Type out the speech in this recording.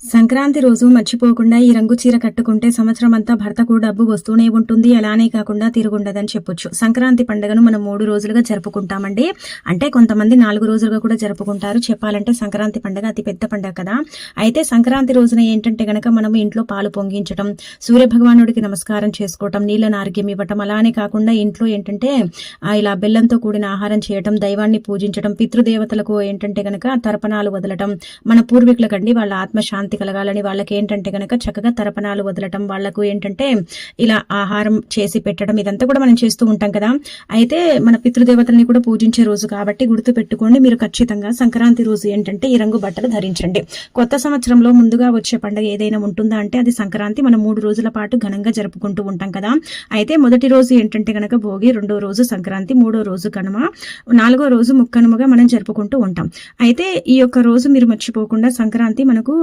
సంక్రాంతి రోజు మర్చిపోకుండా ఈ రంగు చీర కట్టుకుంటే సంవత్సరం అంతా భర్తకు డబ్బు వస్తూనే ఉంటుంది. అలానే కాకుండా తిరుగుండదని చెప్పొచ్చు. సంక్రాంతి పండుగను మనం మూడు రోజులుగా జరుపుకుంటామండి. అంటే కొంతమంది నాలుగు రోజులుగా కూడా జరుపుకుంటారు. చెప్పాలంటే సంక్రాంతి పండుగ అతి పెద్ద పండుగ కదా. అయితే సంక్రాంతి రోజున ఏంటంటే గనక మనం ఇంట్లో పాలు పొంగించడం సూర్య భగవానుడికి నమస్కారం చేసుకోవటం నీళ్ళ ఆరోగ్యం ఇవ్వటం అలానే కాకుండా ఇంట్లో ఏంటంటే ఇలా బెల్లంతో కూడిన ఆహారం చేయటం దైవాన్ని పూజించడం పితృదేవతలకు ఏంటంటే గనక తర్పణాలు వదలటం మన పూర్వీకులకండి వాళ్ళ ఆత్మశాంతి కలగాలని వాళ్ళకి ఏంటంటే కనుక చక్కగా తర్పణాలు వదలటం వాళ్ళకు ఏంటంటే ఇలా ఆహారం చేసి పెట్టడం ఇదంతా కూడా మనం చేస్తూ ఉంటాం కదా. అయితే మన పితృదేవతల్ని కూడా పూజించే రోజు కాబట్టి గుర్తు పెట్టుకోండి మీరు ఖచ్చితంగా సంక్రాంతి రోజు ఏంటంటే ఈ రంగు బట్టలు ధరించండి. కొత్త సంవత్సరంలో ముందుగా వచ్చే పండుగ ఏదైనా ఉంటుందా అంటే అది సంక్రాంతి మనం మూడు రోజుల పాటు ఘనంగా జరుపుకుంటూ ఉంటాం కదా. అయితే మొదటి రోజు ఏంటంటే కనుక భోగి రెండో రోజు సంక్రాంతి మూడో రోజు కనుమ నాలుగో రోజు ముక్కనుమగా మనం జరుపుకుంటూ ఉంటాం. అయితే ఈ యొక్క రోజు మీరు మర్చిపోకుండా సంక్రాంతి మనకు